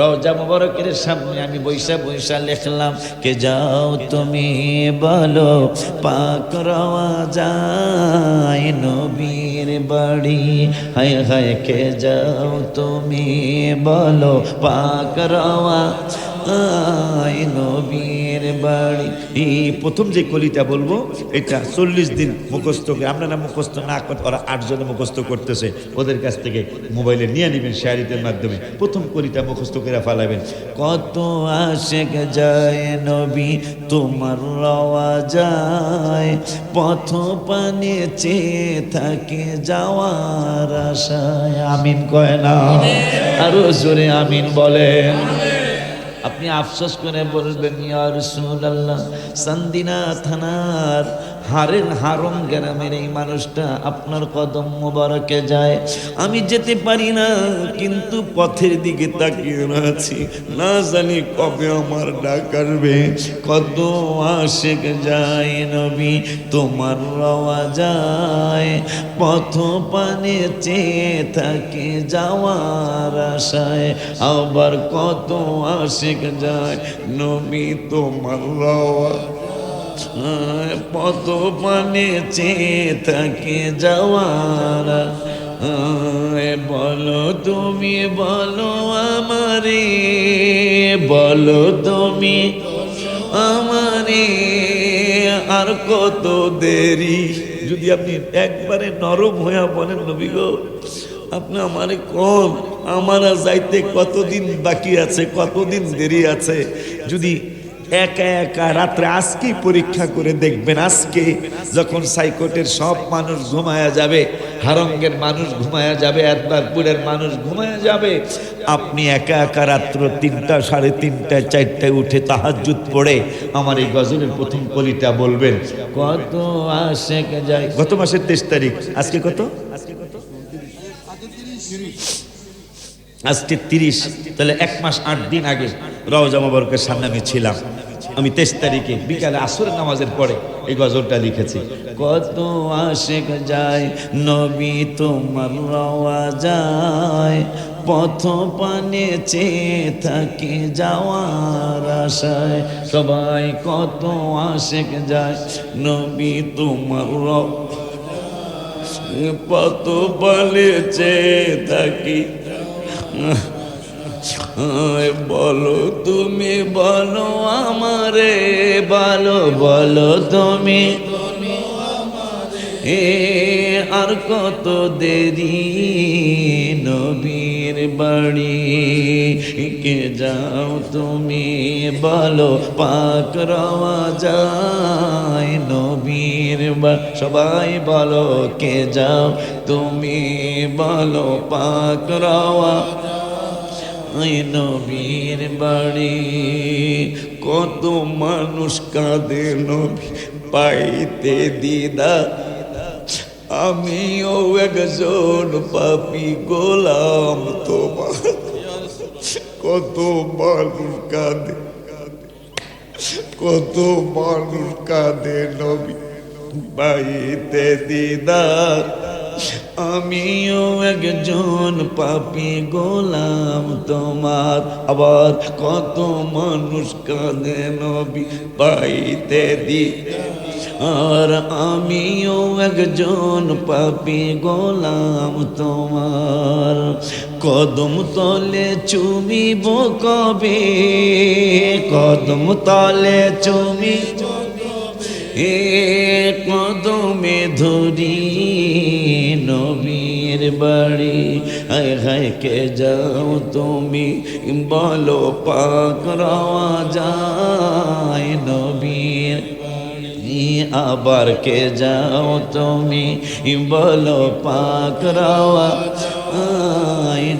রওজা মুবারকের সামনে আমি বৈশা বৈশা লিখলাম, কে যাও তুমি বলো, পাক রওয়া যায় নবীর বাড়ি। হায় হায়, কে যাও তুমি বলো, পাক রওয়া নবীর বাড়ি। এই প্রথম যে কলিটা বলব এটা চল্লিশ দিন মুখস্থ করে আপনারা মুখস্থ না করতে ওরা আটজনে মুখস্থ করতেছে। ওদের কাছ থেকে মোবাইলে নিয়ে নেবেন শাড়িদের মাধ্যমে। প্রথম কলিটা মুখস্থ করে ফালাবেন। কত আশেক যায় নবী তোমার রওয়া যায়। পথ পানে চেয়ে থাকে যাওয়ার আশায়। আমিন কয় না? আরও জোরে আমিন বলেন। আপনি আফসোস করে বলবেন ইয়ার সুল আল্লাহ সান্দিনা থানার হারেন হারম গ্রামের এই মানুষটা আপনার কদম মোবারকে যায়। আমি যেতে পারি না, কিন্তু পথের দিকে তাকিয়ে আছি। না জানি কবে আমার ডাক আসবে। কত আশেক যায় নবী, তোমার রওয়া যায় পথ পানে চেয়ে থাকে যাওয়ার আশায়। আবার কত আশেক যায় নবী, তোমার রওয়া পানে চেয়ে থাকে যাওয়ার আয়, বলো তুমি বলো আমারে বলো তুমি আমারে আর কত দেরি। যদি আপনি একবারে নরম হইয়া বলেন নবী গো আপনি আমারে কম আমার যাইতে কতদিন বাকি আছে কতদিন দেরি আছে? যদি একা একা রাত্রে আজকেই পরীক্ষা করে দেখবেন, আজকে যখন সাইকোটের সব মানুষ ঘুমায়া যাবে, হারঙ্গের মানুষ ঘুমায়া যাবে একবারপুরের মানুষ ঘুমায়া যাবে, আপনি একা একা রাত্র তিনটা, সাড়ে তিনটা, চারটায় উঠে তাহাজুত পড়ে আমার এই গজলের প্রথম কলিটা বলবেন, কত আসে যায়। গত মাসের তেইশ তারিখ আজকে কত আজকে কত? আজকে তিরিশ, তাহলে এক মাস আট দিন আগে রওজা মোবারকের সামনে আমি ছিলাম। আমি তেইশ তারিখে বিকালে আসরের নামাজের পরে এই গজলটা লিখেছি। কত আশেক যায়, নবী তোমার রওয়া যায়। পথ পানে চেয়ে থাকে যাওয়ার আশায়। সবাই কত আশেক যায়, নবী তোমার রওয়া পত বলেছে থাকি। বলো তুমি, বলো আমারে, বলো বলো তুমি। এ আর কত দেরি নবীর বাড়ি? কে যাও তুমি, বলো, পাক রওয়া যায় নবীর সবাই বলো, কে যাও তুমি, বলো, পাক রওয়া নবীর বাড়ি। কত মানুষ কাঁদে নবী, পাইতে দিদা। আমিও একজন পাপি গোলাম তোমার। কত মানুষ কাঁদে, কত মানুষ কাঁদে নবী, পাইতে দিদা। আমিও একজন পাপি গোলাম তোমার। আবার কত মানুষ কাঁদে নবী পাইতে দি আর আমিও একজন পাপি গোলাম তোমার। কদম তলে চুমিব কবে? কদম তলে চুমি এ কদমে ধরি নবীর বাড়ি। আয় হায়, কে যাও তুমি? বলো, পাক রওয়া যায় নবীর আবার কে যাও তুমি? বলো, পাক রওয়া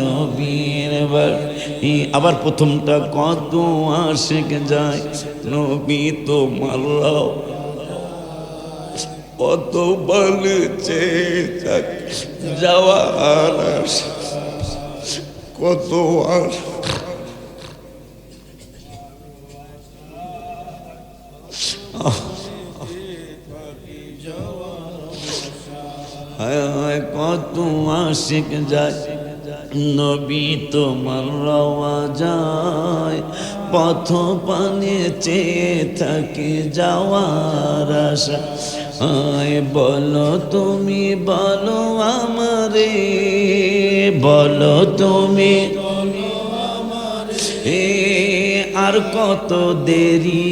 নবীর বাড়ি। আবার প্রথমটা কত আশেক যায়? নবী তো রওয়া কত বলছে যাওয়ার কত আর কত আশিক যায়। নবী তোমার রওয়া যায়। পথ পানে চেয়ে থাকি যাওয়ার আশা। আয় বলো তুমি, বলো আমারে, বলো তুমি, এ আর কত দেরি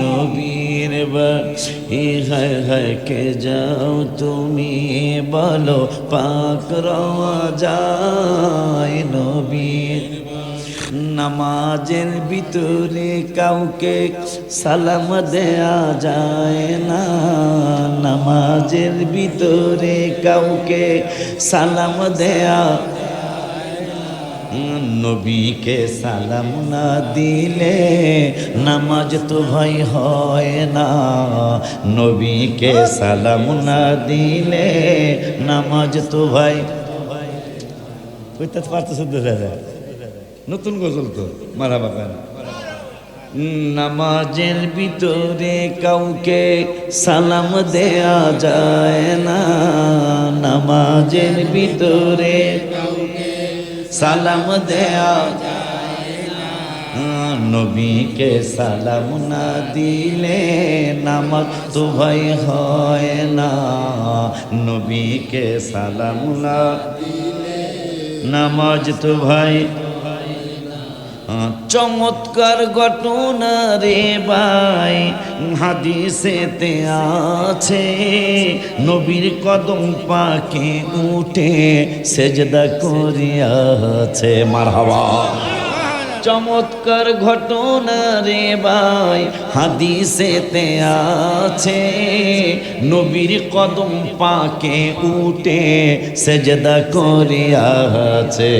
নবীর এ হায় হায় কে যাও তুমি, বলো পাক যায় নবীর নামাজের ভিতরে কাউকে সালাম দেয়া যায় না। নামাজের ভিতরে কাউকে সালাম দেয়া নবীকে সালাম না দিলে নামাজ তো ভাই হয় না। নবীকে সালাম না দিলে নামাজ তো ভাই কইতে পারতেছে দাদা? নতুন গজল তো মারা বাগান নামাজের ভিতরে কাউকে সালাম দেয়া যায় না। নামাজের ভিতরে সালাম দেয়া নবীকে সালাম না দিলে নামাজ তো ভাই হয় না। নবীকে সালাম না নামাজ তো ভাই চমৎকার ঘটনা রে ভাই হাদিসেতে আছে নবীর কদম পাকে উঠে সেজদা করিয়াছে মারহাবা। চমৎকার ঘটনা রে ভাই। হাদিসেতে আছে, নবীর কদম পাকে উঠে সেজদা করিয়াছে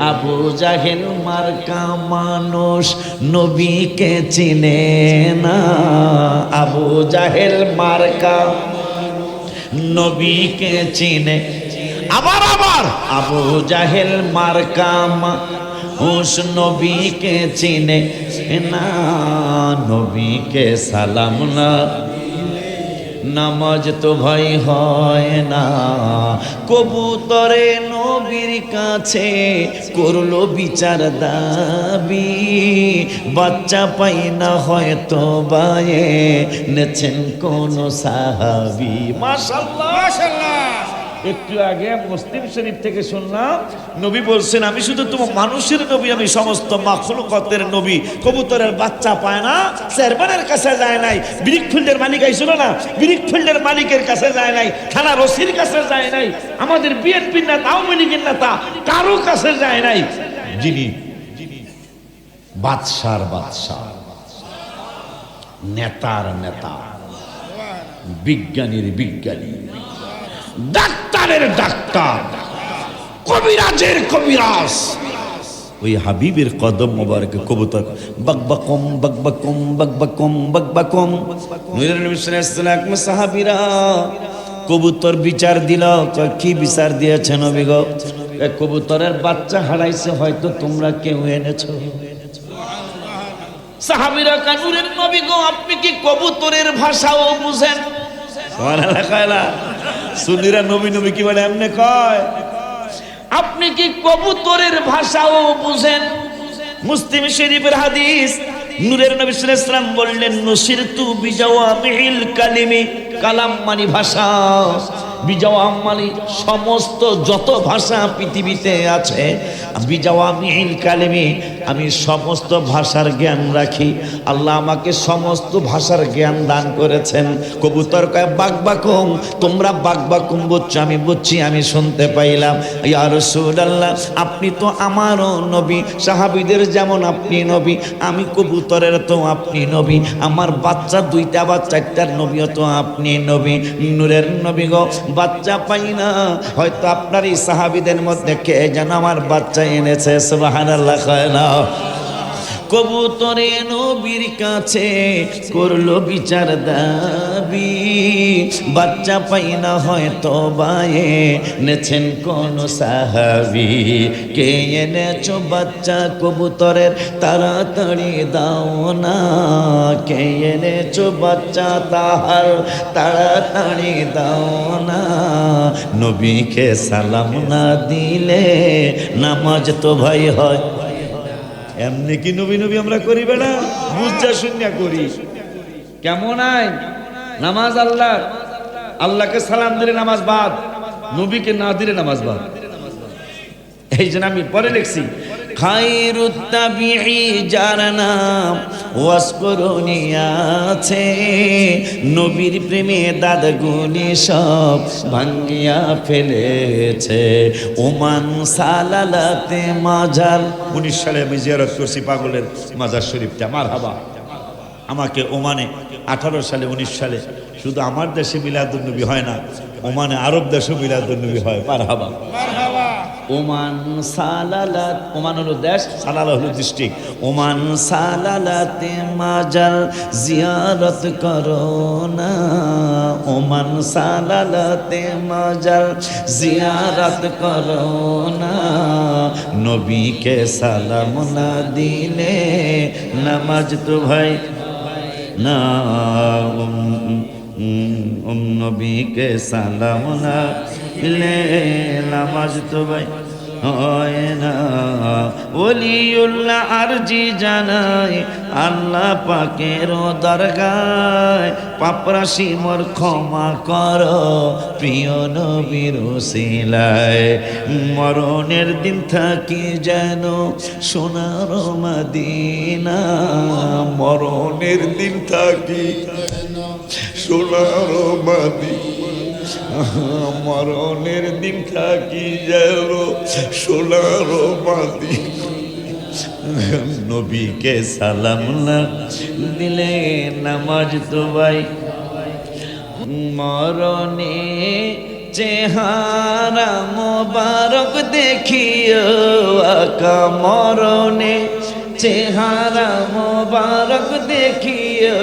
আবু জাহেল মার্কা মানুষ নবীকে চিনে না। আবু জাহেল মার্কা নবীকে চিনে। আবার আবার। আবু জাহেল মার্কা হুস নবীকে চিনে না নবীকে সালাম না। নামাজ তো ভাই হয় না। কবুতরে নবীর কাছে করল বিচার দাবি। বাচ্চা পাই না হয়তো বায়ে, নেছেন কোন সাহাবি। মাশাল্লাহ। একটু আগে মুসলিম শরীফ থেকে শুনলাম, নবী বলছেন, আমি শুধু তোমার মানুষের নবী, আমি সমস্ত মাখলুকতের নবী। কবুতরের বাচ্চা পায় না, চেয়ারম্যানের কাছে যায় নাই, ব্রিক ফিল্ডের মালিক আইছিল না, ব্রিক ফিল্ডের মালিকের কাছে যায় নাই থানা রসির কাছে যায় নাই, আমাদের বিএনপির নেতা, আওয়ামী লীগের নেতা কারও কাছে যায় নাই। যিনি বাদশার বাদশাহ, নেতার নেতা, বিজ্ঞানীর বিজ্ঞানী ডাক্তারের ডাক্তার। কবিরাজের কবিরাজ। ওই হাবিবের কদম মোবারক কবুতর বাকবাকম বাকবাকম বাকবাকম বাকবাকম নূরের নবী সাল্লাল্লাহু আলাইহি সাহাবীরা, কবুতর বিচার দিল। কি বিচার দিয়েছে নবী গো? কবুতরের বাচ্চা হারাইছে, হয়তো তোমরা কেউ এনেছো। সাহাবীরা কানুরের নবী গো, আপনি কি কবুতরের ভাষাও বুঝেন? সুবহানাল্লাহ কয় সুন্নিরা নবী নবী কি বলে, এমনি কয়? আপনি কি কবুতরের ভাষাও বুঝেন? মুসলিম শরীফের হাদিস, নূরের নবী সাল্লাম বললেন নসির তু বিজাওয়ামিল কালিমি কালাম মানি ভাষা। মানে সমস্ত যত ভাষা পৃথিবীতে আছে কালিমি আমি সমস্ত ভাষার জ্ঞান রাখি। আল্লাহ আমাকে সমস্ত ভাষার জ্ঞান দান করেছেন। কবুতর কয় বাক বাকুম, তোমরা বাক বাকুম বুঝছ, আমি বুঝছি, আমি শুনতে পাইলাম। রাসূলুল্লাহ, আপনি তো আমারও নবী, সাহাবীদের যেমন আপনি নবী, আমি কবুতরের তো আপনি নবী, আমার বাচ্চা, দুইটা বা চারটার নবীও তো আপনি নবী। নূরের নবী গো বাচ্চা পাই না। হয়তো আপনার এই সাহাবিদের মধ্যে কে যেন আমার বাচ্চা এনেছে সুবাহ আল্লাহ না? কবুতরে নবীর কাছে করল বিচার দাবি। বাচ্চা পাই না হয়তো বায়ে নেছেন কোন সাহাবি। কে এনেছো বাচ্চা কবুতরের? তাড়াতাড়ি দাও না। কে এনেছো বাচ্চা তাহার? তাড়াতাড়ি দাও না। নবীকে সালাম না দিলে নামাজ তো ভাই হয়। এমনি কি নবী নবী আমরা করি না? বুঝা শূন্য করি। কেমন আইন? নামাজ আল্লাহ আল্লাহকে সালাম দিলে নামাজ বাদ, নবীকে না দিলে নামাজ বাদ। এই জন্য আমি পরে লিখছি খাইরুত্তাবিহি যার নাম ওয়াসকরণী আছে। নবীর প্রেমে দাদগুনি সব ভাঙ্গিয়া ফেলেছে। ওমান সালালাতে মাজার। উনিশ সালে আমি জিয়ারত করছি পাগলের মাজার শরীফটা আমার হাবা আমাকে ওমানে, আঠারো সালে, উনিশ সালে। শুধু আমার দেশে মিলাদুন্নবী হয় না, ওমানে আরব দেশে মিলাদুন্নবী হয় পার হাবা ওমান সালালাত, ওমান হলো দেশ, সালালা হলো ডিস্ট্রিক্ট ওমান সালালাতে মাজার জিয়ারত করো না। ওমান সালালাতে মাজার জিয়ারত করো না। নবীকে সালাম না দিলে নামাজ তো ভাই না। নবীকে সালাম না দিলে নামাজ তো ভাই হয় না। ওলিউল্লাহ আরজি জানাই, আল্লাহ পাকের দরগায় পাপরাশি মোর ক্ষমা কর। প্রিয় নবীর সিলায় মরণের দিন থাকি যেন সোনার মাদিনা। মরণের দিন থাকি সোনার মাদিনা। মরণের দিন থাকি যেন সোনার মাদি নবীকে সালাম না দিলে নামাজ তো ভাই। মরণে চেহারা মোবারক দেখিও, আকা মরণে চেহারা মোবারক দেখিও।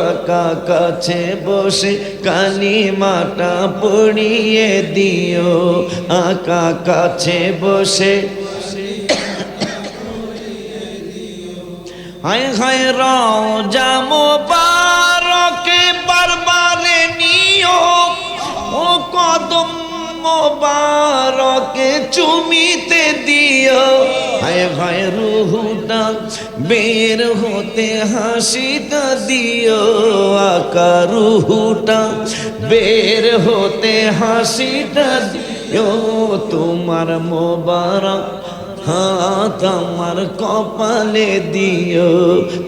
আকা কাছে বসে কালি মাটা পড়িয়ে দিও। আকা কাছে বসে হায় হায় রওজা মোবারকে বারবারে নিও। ও কদম মোবারকে চুমিতে দিও। হায় হায় রুহুটা বের হতে হাসিটা দিও। আকা রুহুটা বের হতে হাসিটা দিও। তোমার মোবারক হাত আমার কপালে দিও।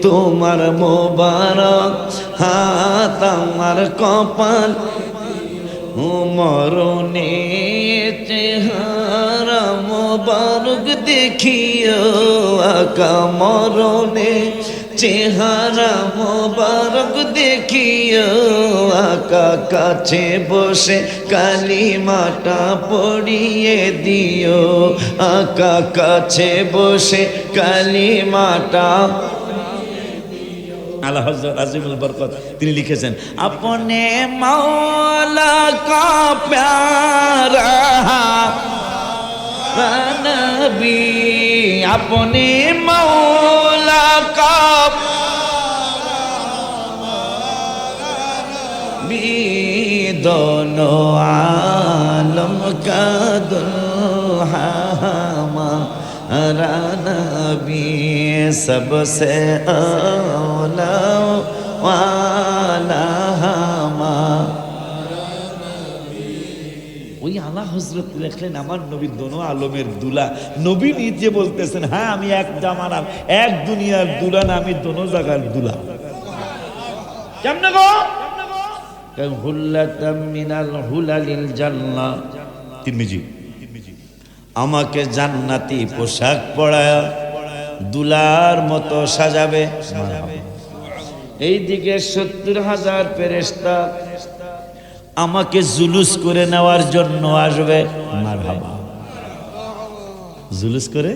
তোমার মোবারক হাত আমার কপাল মরণে চেহারা মোবারক দেখিও, আকা মরণে চেহারা মোবারক দেখিও, আকা কাছে বসে কালী মাটা পড়িয়ে দিও, আকা কাছে বসে কালী মাটা আল্লাহ হজরত আজিমুল বরকত তিনি লিখেছেন আপনে মাওলা কা প্যারা নবী আপনে মাওলা কা भी दोनों आलम का दुल्हामा नबी सबसे औला वाला हामा ওই আল্লাহ হজরত লেখলেন আমার নবী দোনো আলমের দুলা। নবী নিজে বলতেছেন হ্যাঁ আমি এক জামানার এক দুনিয়ার দুলা না আমি দোনো জায়গার দুলা। কেমনে গো? হুল্লাতাম মিনাল হুলালিল জান্নাহ। তিরমিজি। আমাকে জান্নাতি পোশাক পরায় দুলার মতো সাজাবে। এই দিকে সত্তর হাজার ফেরেস্তা আমাকে জুলুস করে নেওয়ার জন্য আসবে। মারহাবা। জুলুস করে?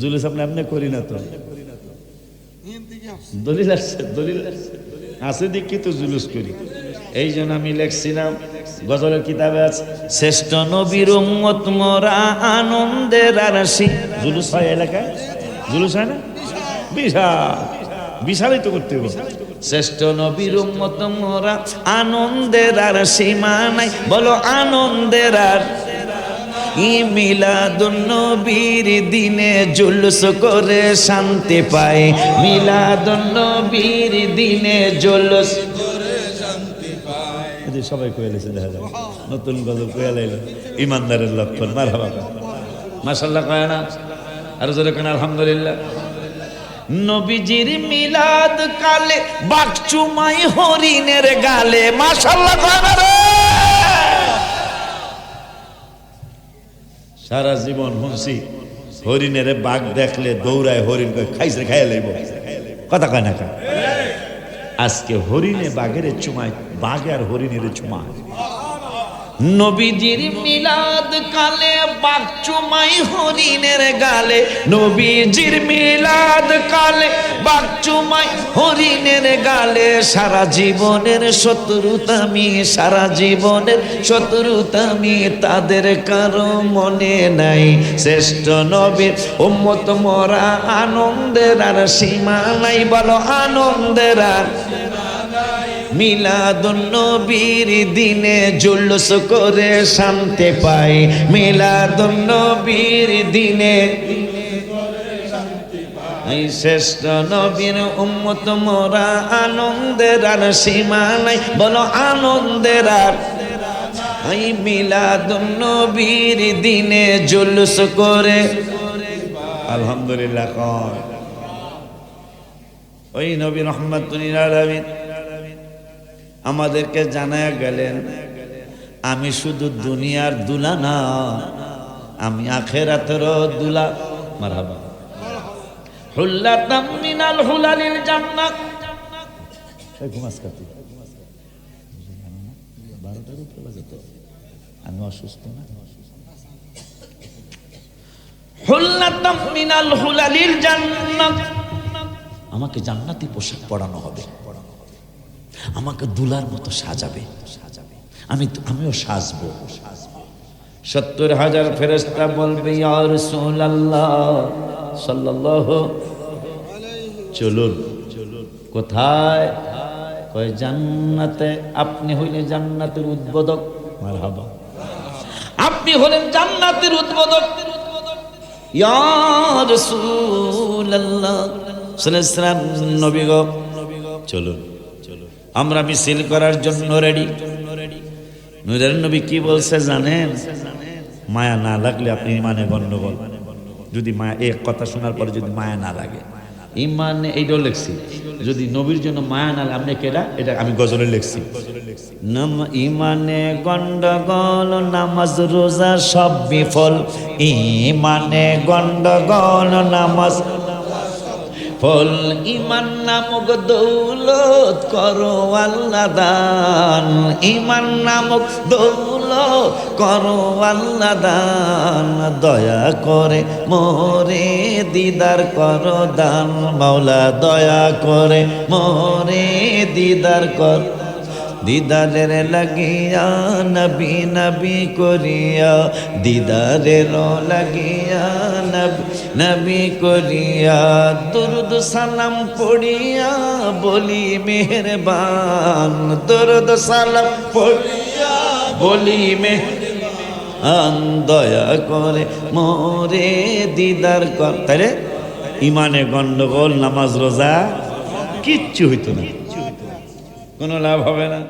জুলুস আমরা এমনি করি না তো। দলিল আসছে দলিল আসছে দেখি তো জুলুস করি। এই জন্য আমি লেখছিলাম, গজলের কিতাবে আছে, শ্রেষ্ঠ নবীর উম্মত মোরা আনন্দের আরাসি জুলুস হয় এলাকায়? জুলুস হয় না? বিশাল। বিশালই তো করতে হবে। শ্রেষ্ঠ নবীর উম্মত মোরা আনন্দের আর সীমা নাই। বলো আনন্দের আর ই মিলাদুন নবীর দিনে জুলুস করে শান্তি পায় মিলাদুন নবীর দিনে জুলুস সবাই কয়ে লেছে দেখা যায় নতুন গজল কয়ে লাইল। ইমানদারের লক্ষণ মার হবা মাসাল্লাহ কয় না? আর জোরে কেন আলহামদুলিল্লাহ। নবীজির মিলাদ কালে বাকচুমাই হরিণের গালে মাসাল্লাহ সারা জীবন শুনছি, হরিণের বাঘ দেখলে দৌড়ায় হরিণ খাইছে, খাইয়া লইব। কথা কয় না আজকে হরিণে বাঘের চুমায়, বাঘ আর হরিণের চুমায়। নবীজির মিলাদ কালে বাঘ চুমাই হরিণের গালে। নবীজির মিলাদ কালে বাঘ চুমাই হরিণের গালে। সারা জীবনের শত্রুতামি সারা জীবনের শত্রুতামি তাদের কারও মনে নাই। শ্রেষ্ঠ নবীর উম্মত মরা আনন্দের আর সীমা নাই, বলো আনন্দের আর মিলাদুন নবীর দিনে জুলুস করে শান্তি পাই। মিলাদুন নবীর দিনে এই শ্রেষ্ঠ নবীর উম্মত মোরা আনন্দের আর সীমা নাই। বলো আনন্দের আর এই মিলাদুন নবীর দিনে জুলুস করে। আলহামদুলিল্লাহ কয়। ওই নবী রহমতুল্লিল আলমিন আমাদেরকে জানায় গেলেন, আমি শুধু দুনিয়ার দুলা না, আমি আখেরাতেরও দুলা। মারাবা জান্নাত। আমি অসুস্থ না। জান্নাত। আমাকে জান্নাতি পোশাক পরানো হবে। আমাকে দুলার মতো সাজাবে। সাজাবে আমি আমিও সাজবো। সত্তর হাজার ফেরেস্তা বলবে চলুন। কোথায়? কয়, জান্নাতে, আপনি হইলে জান্নাতের উদ্বোধক। মারহাবা। আপনি হলেন জান্নাতের উদ্বোধক। ইয়া রাসূলুল্লাহ সাল্লাল্লাহু আলাইহি চলুন। আমরা মিছিল করার জন্য রেডি নুরের নবী কি বলছে জানেন? মায়া না লাগলে আপনি ইমানে গন্ডগোল যদি মায়া এক কথা শোনার পরে যদি মায়া না লাগে। ইমানে এইটাও লেখছি। যদি নবীর জন্য মায়া না আপনি কেটা এটা আমি গজলে লেখছি। নাম ইমানে গন্ডগোল নামাজ, রোজা সব বিফল। ইমানে গন্ডগোল নামাজ ফল ইমান নামক দৌলত করো আল্লাহ দান। ইমান নামক দৌলত করো আল্লাহ দান। দয়া করে মোরে দিদার করো দান। মাওলা, দয়া করে মোরে দিদার কর দিদারের লাগিয়া, নবী নবী করিয়া। দিদারের লাগিয়া, নবী করিয়া। দুরুদ সালাম পড়িয়া বলি, মেহরবান। দুরুদ সালাম পড়িয়া বলি, মেহরবান। দয়া করে মোরে দিদার কর। রে ইমানে গন্ডগোল, নামাজ, রোজা, কিচ্ছু হইতো না। কোনো লাভ হবে না।